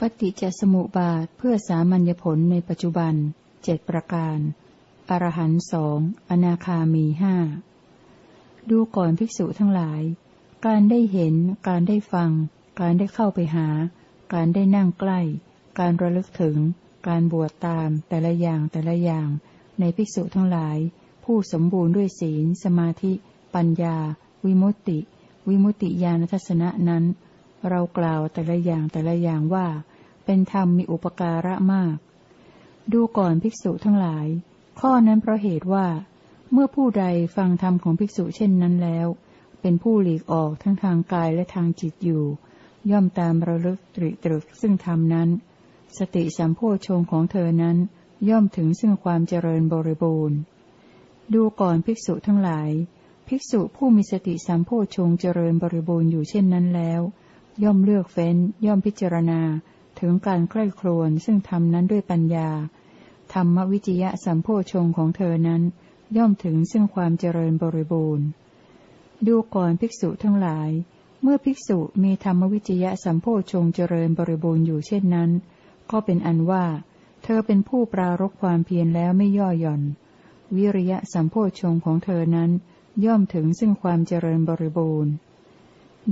ปฏิจจสมุปบาทเพื่อสามัญญผลในปัจจุบันเจ็ดประการ อรหันสองอนาคามีห้าดูก่อนภิกษุทั้งหลาย การได้เห็น การได้ฟัง การได้เข้าไปหา การได้นั่งใกล้ การระลึกถึง การบวชตามแต่ละอย่างแต่ละอย่าง ในภิกษุทั้งหลาย ผู้สมบูรณ์ด้วยศีล สมาธิ ปัญญา วิมุตติ วิมุตติญาณทัศนะนั้น เรากล่าวแต่ละอย่างแต่ละอย่างว่า เป็นธรรมมีอุปการะมาก ดูก่อนภิกษุทั้งหลาย ข้อนั้นเพราะเหตุว่า เมื่อผู้ใดฟังธรรมของภิกษุเช่นนั้นแล้ว เป็นผู้หลีกออกทั้งทางกายและทางจิตอยู่ ย่อมตามระลึกตริตรึกซึ่งธรรมนั้น สติสัมโพชงของเธอนั้น ย่อมถึงซึ่งความเจริญบริบูรณ์ ดูก่อนภิกษุทั้งหลาย ภิกษุผู้มีสติสัมโพชงเจริญบริบูรณ์อยู่เช่นนั้นแล้ว ย่อมเลือกเฟ้น ย่อมพิจารณา ถึงการใกล้ครวนซึ่งธรรมนั้นด้วยปัญญา ธรรมวิจยะสัมโพชงของเธอนั้น ย่อมถึงซึ่งความเจริญบริบูรณ์ ดูก่อนภิกษุทั้งหลาย เมื่อภิกษุมีธรรมวิจยะสัมโพชงเจริญบริบูรณ์อยู่เช่นนั้น ก็เป็นอันว่า เธอเป็นผู้ปรารบความเพียรแล้วไม่ย่อหย่อน วิริยะสัมโพชงของเธอนั้น ย่อมถึงซึ่งความเจริญบริบูรณ์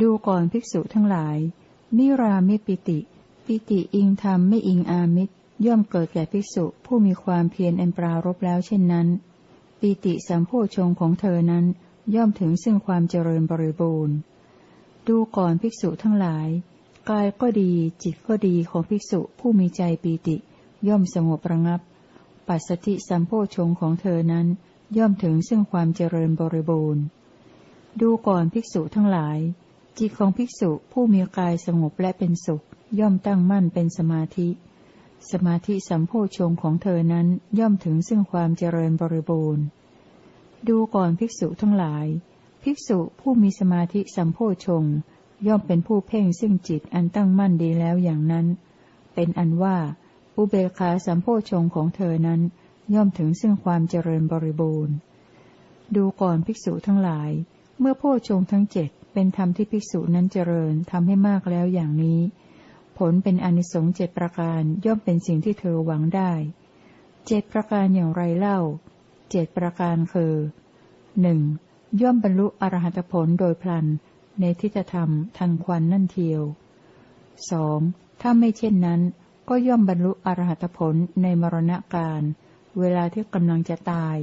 ดูก่อนภิกษุทั้งหลาย นิรามิปิติ ปิติอิงธรรมไม่อิงอามิตรย่อมเกิดแก่ภิกษุผู้มีความเพียรอันปรารบแล้วเช่นนั้น ปิติสัมโพชงของเธอนั้นย่อมถึงซึ่งความเจริญบริบูรณ์ ดูก่อนภิกษุทั้งหลาย กายก็ดีจิตก็ดีของภิกษุผู้มีใจปีติ ย่อมสงบระงับ ปัสสติสัมโพชงของเธอนั้น ย่อมถึงซึ่งความเจริญบริบูรณ์ ดูก่อนภิกษุทั้งหลาย จิตของภิกษุผู้มีกายสงบและเป็นสุข ย่อมตั้งมั่นเป็นสมาธิ สมาธิสัมโพชงของเธอนั้นย่อมถึงซึ่งความเจริญบริบูรณ์ ดูก่อนภิกษุทั้งหลาย ภิกษุผู้มีสมาธิสัมโพชงย่อมเป็นผู้เพ่งซึ่งจิตอันตั้งมั่นดีแล้วอย่างนั้น เป็นอันว่าอุเบกขาสัมโพชงของเธอนั้น ย่อมถึงซึ่งความเจริญบริบูรณ์ ดูก่อนภิกษุทั้งหลาย เมื่อโพชงทั้งเจ็ด เป็นธรรมที่ภิกษุนั้นเจริญทำให้มากแล้วอย่างนี้ ผลเป็นอนิสงส์เจ็ดประการย่อมเป็นสิ่งที่เธอหวังได้เจ็ดประการอย่างไรเล่าเจ็ดประการคือหนึ่งย่อมบรรลุอรหัตผลโดยพลัน ในทิฏฐธรรมทันควันนั่นเทียวสองถ้าไม่เช่นนั้น ก็ย่อมบรรลุอรหัตผลในมรณะการ เวลาที่กำลังจะตาย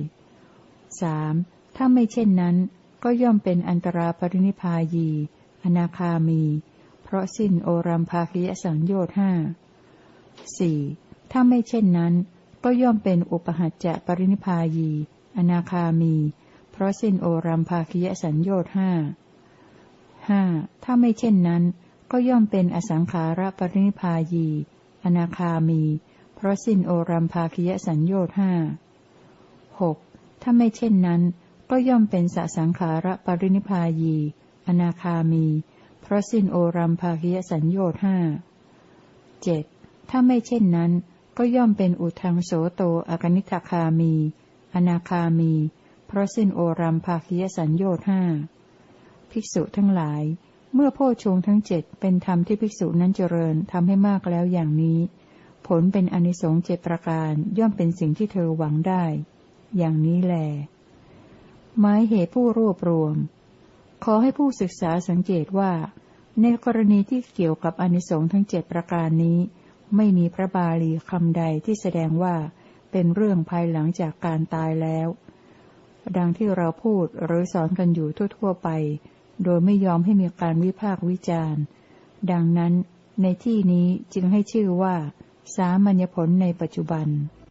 สามถ้าไม่เช่นนั้น ก็ย่อมเป็นอันตราปรินิพายี อนาคามี เพราะสิ้นโอรัมภาคิยสังโยชน์ห้าสี่ถ้าไม่เช่นนั้น ก็ย่อมเป็นอุปหัจจะปรินิพายี อนาคามี เพราะสิ้นโอรัมภาคิยสัญโยชน์ห้าห้าถ้าไม่เช่นนั้น ก็ย่อมเป็นอสังขาระปรินิพายี อนาคามี เพราะสิ้นโอรัมภาคิยสัญโยชน์ห้าหกถ้าไม่เช่นนั้น ก็ย่อมเป็นสสังขาระปรินิพายี อนาคามี เพราะสิ้นโอรัมภาคิยสัญโยชน์ห้าเจ็ดถ้าไม่เช่นนั้น ก็ย่อมเป็นอุทังโสโตอกนิทคามี อนาคามี เพราะสิ้นโอรัมภาคิยสัญโยชน์ห้าภิกษุทั้งหลาย เมื่อโพชงทั้งเจ็ดเป็นธรรมที่ภิกษุนั้นเจริญทำให้มากแล้วอย่างนี้ ผลเป็นอนิสงส์เจ็ดประการย่อมเป็นสิ่งที่เธอหวังได้ อย่างนี้แหละ หมายเหตุผู้รวบรวม ขอให้ผู้ศึกษาสังเกตว่า ในกรณีที่เกี่ยวกับอนิสงส์ทั้งเจ็ดประการนี้ ไม่มีพระบาลีคำใดที่แสดงว่าเป็นเรื่องภายหลังจากการตายแล้ว ดังที่เราพูดหรือสอนกันอยู่ทั่ว ๆ ไป โดยไม่ยอมให้มีการวิพากษ์วิจารณ์ ดังนั้นในที่นี้จึงให้ชื่อว่า สามัญญผลในปัจจุบัน